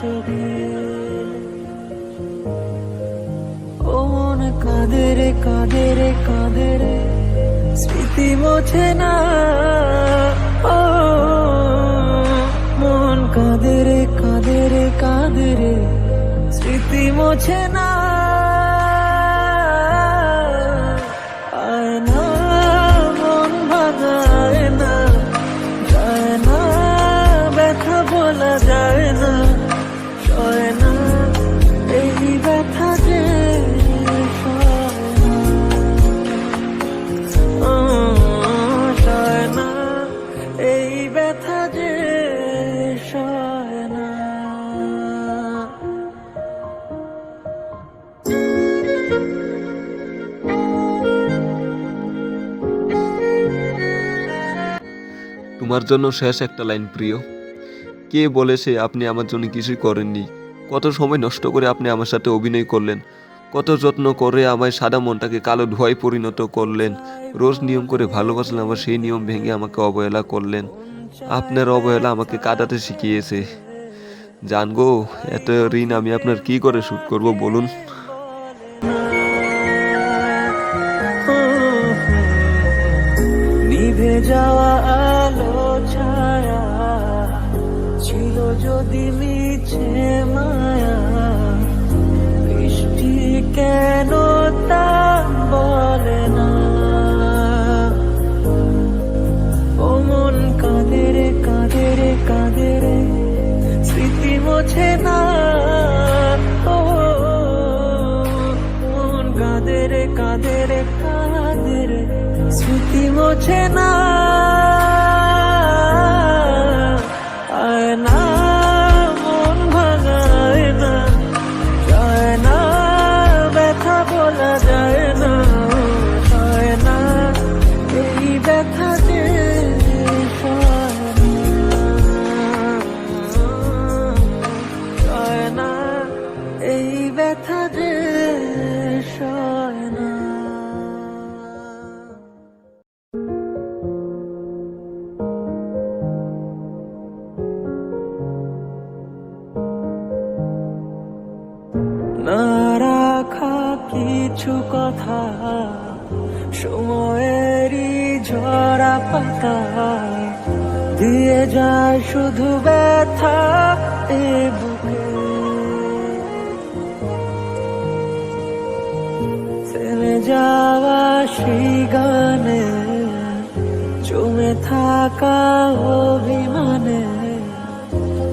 চোখে ও মন কাঁদে রে, কাঁদে কাঁদে রে। স্মৃতি মোছে না। ও মন কাঁদে রে কাঁদে রে স্মৃতি মোছে না। তোমার জন্য শেষ একটা লাইন প্রিয়। কে বলেছে আপনি আমার জন্য কিছুই করেননি? কত সময় নষ্ট করে আপনি আমার সাথে অভিনয় করলেন? কত যত্ন করে আমায় সাদা মনটাকে কালো ধোয়ায় পরিণত করলেন। রোজ নিয়ম করে ভালোবাসলেন আবার সেই নিয়ম ভেঙে আমাকে অবহেলা করলেন। আপনার অবহেলা আমাকে কাদাতে শিখিয়েছে। জানগো এত ঋণ আমি আপনার কি করে শুট করব বলুন? স্মৃতি মোছে না। কিছু কথা সময়েরই ঝরা পাতা, দিয়ে যায় শুধু ব্যথা এ বুকে। থেমে যাওয়া সেই গানে, জমে থাকা অভিমানে,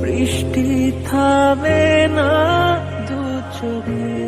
বৃষ্টি থামে না দু চোখে।